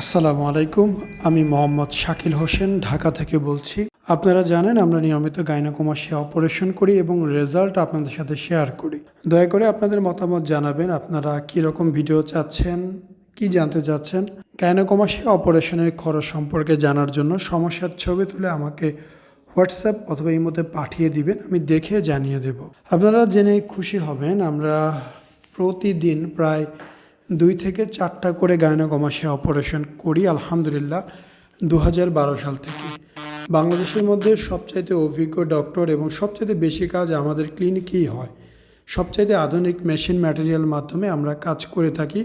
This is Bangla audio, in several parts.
আসসালামু আলাইকুম, আমি মোহাম্মদ শাকিল হোসেন, ঢাকা থেকে বলছি। আপনারা জানেন, আমরা নিয়মিত গাইনোকমাসিয়া অপারেশন করি এবং রেজাল্ট আপনাদের সাথে শেয়ার করি। দয়া করে আপনাদের মতামত জানাবেন, আপনারা কী রকম ভিডিও চাচ্ছেন, কি জানতে চাচ্ছেন? গাইনোকমাসিয়া অপারেশনের খরচ সম্পর্কে জানার জন্য সমস্যার ছবি তুলে আমাকে হোয়াটসঅ্যাপ অথবা এই মধ্যে পাঠিয়ে দিবেন, আমি দেখে জানিয়ে দেব। আপনারা জেনে খুশি হবেন, আমরা প্রতিদিন প্রায় দুই থেকে চারটা করে গায়নাকমাসে অপারেশন করি, আলহামদুলিল্লাহ দু হাজার বারো সাল থেকে। বাংলাদেশের মধ্যে সবচাইতে অভিজ্ঞ ডক্টর এবং সবচাইতে বেশি কাজ আমাদের ক্লিনিকেই হয়। সবচাইতে আধুনিক মেশিন ম্যাটেরিয়াল মাধ্যমে আমরা কাজ করে থাকি।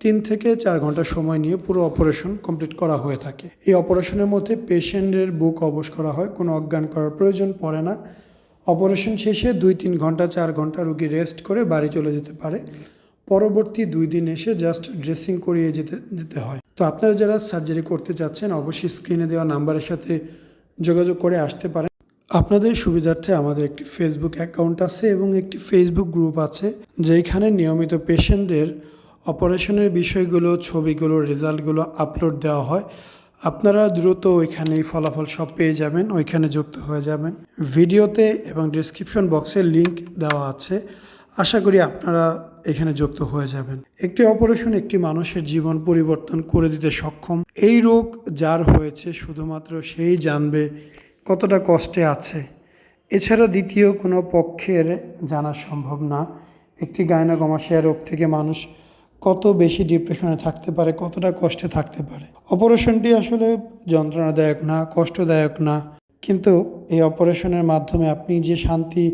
তিন থেকে চার ঘণ্টা সময় নিয়ে পুরো অপারেশন কমপ্লিট করা হয়ে থাকে। এই অপারেশনের মধ্যে পেশেন্টের বুক অবশ করা হয়, কোনো অজ্ঞান করার প্রয়োজন পড়ে না। অপারেশন শেষে দুই তিন ঘণ্টা, চার ঘণ্টা রুগী রেস্ট করে বাড়ি চলে যেতে পারে। পরবর্তী দুই দিন এসে জাস্ট ড্রেসিং করিয়ে যেতে যেতে হয়। তো আপনারা যারা সার্জারি করতে চাচ্ছেন অবশ্যই স্ক্রিনে দেওয়া নাম্বারের সাথে যোগাযোগ করে আসতে পারেন। আপনাদের সুবিধার্থে আমাদের একটি ফেসবুক অ্যাকাউন্ট আছে এবং একটি ফেসবুক গ্রুপ আছে যেখানে নিয়মিত পেশেন্টদের অপারেশনের বিষয়গুলো, ছবিগুলো, রেজাল্টগুলো আপলোড দেওয়া হয়। আপনারা দ্রুত ওইখানেই ফলাফল সব পেয়ে যাবেন, ওইখানে যুক্ত হয়ে যাবেন। ভিডিওতে এবং ডিসক্রিপশন বক্সে লিংক দেওয়া আছে। আশা করি আপনারা এখানে যুক্ত হয়ে যাবেন। একটি অপারেশন একটি মানুষের জীবন পরিবর্তন করে দিতে সক্ষম। এই রোগ যার হয়েছে শুধুমাত্র সেই জানবে কতটা কষ্টে আছে। এছাড়া দ্বিতীয় কোনো পক্ষের জানা সম্ভব না। একটি গায়নাগমাশিয়া রোগ থেকে মানুষ কত বেশি ডিপ্রেশনে থাকতে পারে, কতটা কষ্টে থাকতে পারে। অপারেশনটি আসলে যন্ত্রণাদায়ক না, কষ্টদায়ক না। কিন্তু এই অপারেশনের মাধ্যমে আপনি যে শান্তি,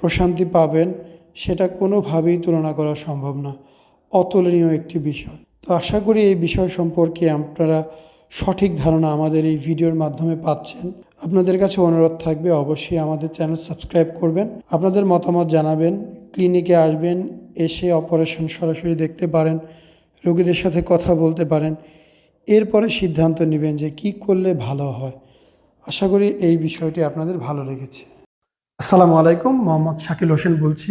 প্রশান্তি পাবেন সেটা কোনোভাবেই তুলনা করা সম্ভব না। অতুলনীয় একটি বিষয়। তো আশা করি এই বিষয় সম্পর্কে আপনারা সঠিক ধারণা আমাদের এই ভিডিওর মাধ্যমে পাচ্ছেন। আপনাদের কাছে অনুরোধ থাকবে অবশ্যই আমাদের চ্যানেল সাবস্ক্রাইব করবেন। আপনাদের মতামত জানাবেন, ক্লিনিকে আসবেন, এসে অপারেশন সরাসরি দেখতে পারেন, রোগীদের সাথে কথা বলতে পারেন। এরপরে সিদ্ধান্ত নেবেন যে কি করলে ভালো হয়। আশা করি এই বিষয়টি আপনাদের ভালো লেগেছে। আসসালামু আলাইকুম, মোহাম্মদ শাকিল হোসেন বলছি।